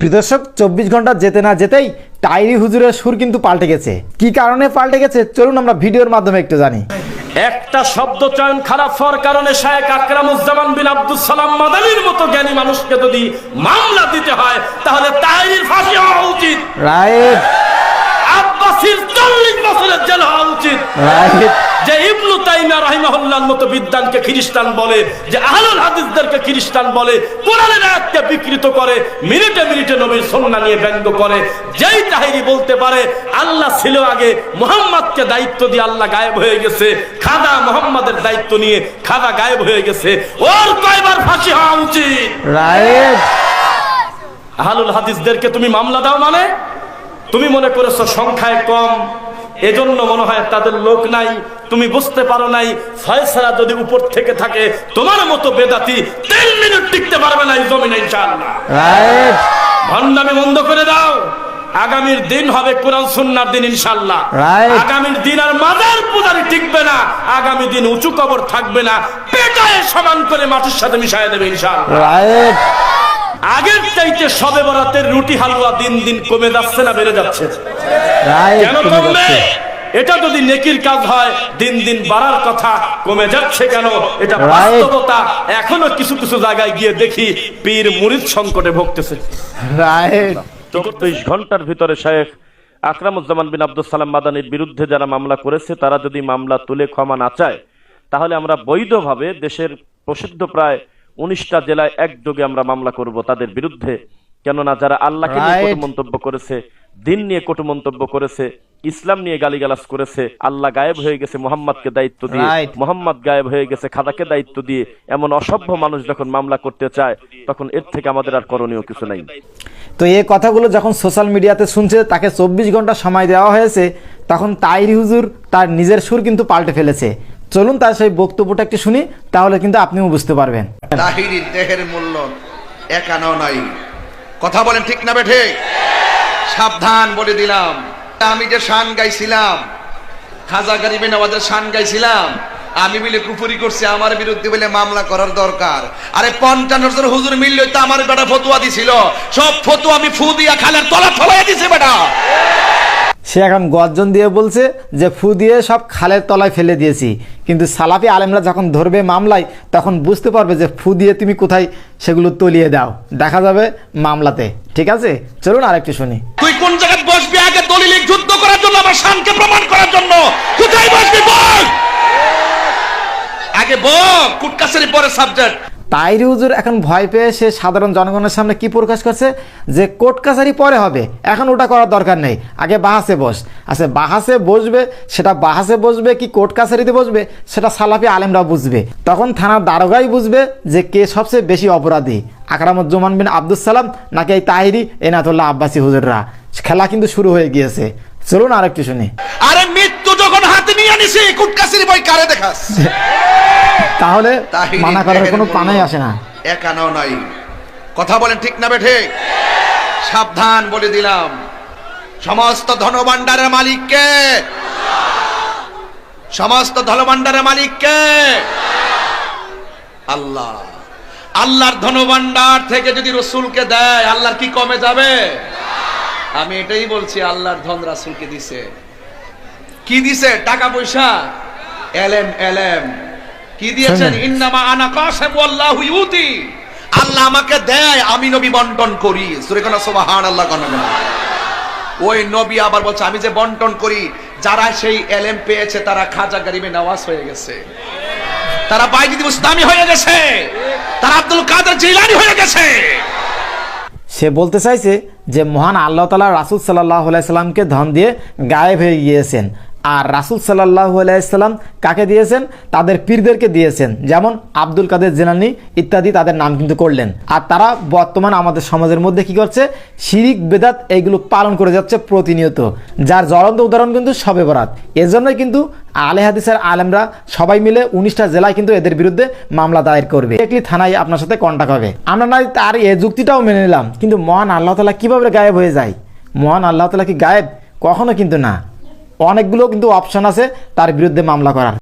প্রিদর্শক চব্বিশ ঘণ্টা যেতে না যেতেই টাইরি হুজুরের সুর কিন্তু পাল্টে গেছে। কি কারণে পাল্টে গেছে? চলুন আমরা ভিডিওর মাধ্যমে একটু জানি। একটা শব্দ চয়ন খারাপ হওয়ার কারণে শায়েক আকরামুজ্জামান বিন আব্দুল সালাম মাদানির মতো জ্ঞানী মানুষকে যদি মামলা দিতে হয় তাহলে তাইরির ফাঁসি হওয়া উচিত। রাইট বছরের জেল হওয়া উচিত। যে ইবনু তাইমিয়া রাহিমাহুল্লাহর মতো বিদ্যানকে খ্রিস্টান বলে যে আহলুল হাদিসদেরকে খ্রিস্টান বলে কোরআনের আয়াতকে বিকৃত করে মিনিটে মিনিটে নবীর সন্না নিয়ে ব্যঙ্গ করে যেই তাহিরি বলতে পারে আল্লাহ ছিল আগে মোহাম্মদকে দায়িত্ব দিয়ে আল্লাহ গায়েব হয়ে গেছে খাদা মোহাম্মদের দায়িত্ব নিয়ে খাদা গায়েব হয়ে গেছে ওর কয়বার ফাঁসি হওয়া উচিত। রাইট। আহলুল হাদিসদেরকে তুমি মামলা দাও মানে? তুমি মনে করেছ সংখ্যায় কম এজন্য মনে হয় তাদের লোক নাই তুমি বুঝতে পারো নাই ফয়সালা যদি উপর থেকে থাকে তোমার মতো বেদাতি তিন মিনিট টিকতে পারবে না এই জমিনে ইনশাআল্লাহ। ভণ্ডামি বন্ধ করে দাও। আগামীর দিন হবে কোরআন সুন্নার দিন ইনশাআল্লাহ। আগামীর দিন আর মাদার পূজারি টিকবে না। আগামী দিন উঁচু কবর থাকবে না। পেটায় সমান করে মাটির সাথে মিশায় দেবে আগের চাইতে সবে বরাতের রুটি হালুয়া দিন দিন কমে যাচ্ছে না বেড়ে যাচ্ছে। কেন কমবে? এটা যদি নেকির কাজ হয় দিন দিন বাড়ার কথা কমে যাচ্ছে কেন? এটা বাস্তবতা। এখনও কিছু কিছু জায়গায় গিয়ে দেখি পীর মুরিদ সংকটে ভুগতেছে। চব্বিশ ঘণ্টার ভিতরে শেখ আকরামুজ্জামান বিন আব্দুল সালাম মাদানির বিরুদ্ধে যারা মামলা করেছে তারা যদি মামলা তুলে ক্ষমা না চায় তাহলে আমরা বৈধভাবে দেশের প্রসিদ্ধ প্রায় উনিশটা জেলায় একযোগে আমরা মামলা করব তাদের বিরুদ্ধে। কেননা যারা আল্লাহকে নিয়ে কটু মন্তব্য করেছে দিন নিয়ে কটু মন্তব্য করেছে ইসলাম নিয়ে গালিগালাজ করেছে আল্লাহ গায়েব হয়ে গেছে মোহাম্মদকে দায়িত্ব দিয়ে। মোহাম্মদ গায়েব হয়ে গেছে খাদাকে দায়িত্ব দিয়ে। এমন অসভ্য মানুষ যখন মামলা করতে চায় তখন এর থেকে আমাদের আর করণীয় কিছু নাই। তো এই কথাগুলো যখন সোশ্যাল মিডিয়াতে শুনছে তাকে চব্বিশ ঘণ্টা সময় দেওয়া হয়েছে তখন তাইরি হুজুর তার নিজের সুর কিন্তু পাল্টে ফেলেছে। চলুন তার সেই বক্তব্যটা একটু শুনি, তাহলে কিন্তু আপনিও বুঝতে পারবেন। দেহের মূল্য একানো নাই। কথা বলেন ঠিক না বেঠে? সাবধান বলে দিলাম। আমি যে শান গাইছিলাম, খাজা গরিবে নওয়াজের শান গাইছিলাম, আমি মিলে কুফুরি করছি, আমার বিরুদ্ধে বলে মামলা করার দরকার। আরে পঞ্চান্ন জন হুজুর মিললে তো আমার বেটা ফতুয়া দিছিল। সব ফতুয়া আমি ফু দিয়া খালের তলা ফলাই দিছে বেটা। সে এখন গর্জন দিয়ে বলছে যে, ফু দিয়ে সব খালের তলায় ফেলে দিয়েছি। কিন্তু সালাফি আলেমরা যখন ধরবে মামলায়, তখন বুঝতে পারবে যে, ফু দিয়ে তুমি কোথায় সেগুলো তলিয়ে দাও। দেখা যাবে মামলাতে। ঠিক আছে? চলুন আরেকটু শুনি। তুই কোন জায়গায় বসবি আগে দলিলিক যুদ্ধ করার জন্য আমার শানকে প্রমাণ করার জন্য? কোথায় বসবি বল? আগে বল কুটকাছারি পরে সাবজেক্ট তাইরি হুজুর এখন ভয় পেয়ে সে সাধারণ জনগণের সামনে কি প্রকাশ করছে? যে কোর্ট কাছারি পরে হবে, এখন ওটা করার দরকার নেই। আগে বাহাসে বস। আচ্ছা বাহাসে বসবে, সেটা বাহাসে বসবে কি কোর্ট কাছারিতে বসবে? সেটা সালাফি আলেমরা বুঝবে। তখন থানার দারোগাই বুঝবে যে কে সবচেয়ে বেশি অপরাধী, আকরামুজ্জামান বিন আব্দুল সালাম নাকি এই তাহিরি এনাতুল্লাহ আব্বাসী হুজুররা? খেলা কিন্তু শুরু হয়ে গিয়েছে। চলুন আরেকটু শুনি। আরে মৃত্যু যখন হাতে নিয়ে আনিছি কুটকাছারি বই কারে দেখাস? তাহলে মানা করার কোনো পানাই আসে না। একানো নাই। কথা বলেন ঠিক না বেঠে? সাবধান বলে দিলাম। সমস্ত ধনভাণ্ডারের মালিককে সমস্ত ধনভাণ্ডারের মালিককে আল্লাহ। আল্লাহর ধনভাণ্ডার থেকে যদি রসুলকে দেয় আল্লাহর কি কমে যাবে? আমি এটাই বলছি আল্লাহর ধন রাসুলকে দিছে। কি দিছে? টাকা পয়সা? এলেম এলেম। কি দিয়েছেন? ইন্নামা আনা কাসেম আল্লাহু ইউতি। আল্লাহ আমাকে দেয় আমি নবী বন্টন করি। সুরে কোন সুবহানাল্লাহ কোন ওই নবী আবার বলছে আমি যে বন্টন করি যারা সেই এলেম পেয়েছে তারা খাজা গরিবে নওয়াজ হয়ে গেছে। তারা বাইজিদ মুস্তামি হয়ে গেছে। তারা আব্দুল কাদের জিলানি হয়ে গেছে। সে বলতে চাইছে যে মহান আল্লাহ তালা রাসুল সাল্লাহ সাল্লামকে ধন দিয়ে গায়েব হয়ে গিয়েছেন। আর রাসুল সাল্লাহ আলাইসাল্লাম কাকে দিয়েছেন? তাদের পীরদেরকে দিয়েছেন। যেমন আব্দুল কাদের জেনানি ইত্যাদি তাদের নাম কিন্তু করলেন। আর তারা বর্তমান আমাদের সমাজের মধ্যে কি করছে? শিরিক, বেদাত এইগুলো পালন করে যাচ্ছে প্রতিনিয়ত। যার জ্বলন্ত উদাহরণ কিন্তু সবে বরাত। এজন্যই কিন্তু আলে হাদিসের আলেমরা সবাই মিলে উনিশটা জেলায় কিন্তু এদের বিরুদ্ধে মামলা দায়ের করবে। একটি থানায় আপনার সাথে কন্ট্যাক্ট হবে। আমরা না তার এ যুক্তিটাও মেনে নিলাম। কিন্তু মহান আল্লাহ তালা কীভাবে গায়েব হয়ে যায়? মহান আল্লাহ তালা কি গায়েব? কখনো কিন্তু না। অনেকগুলো কিন্তু অপশন আছে তার বিরুদ্ধে মামলা করার।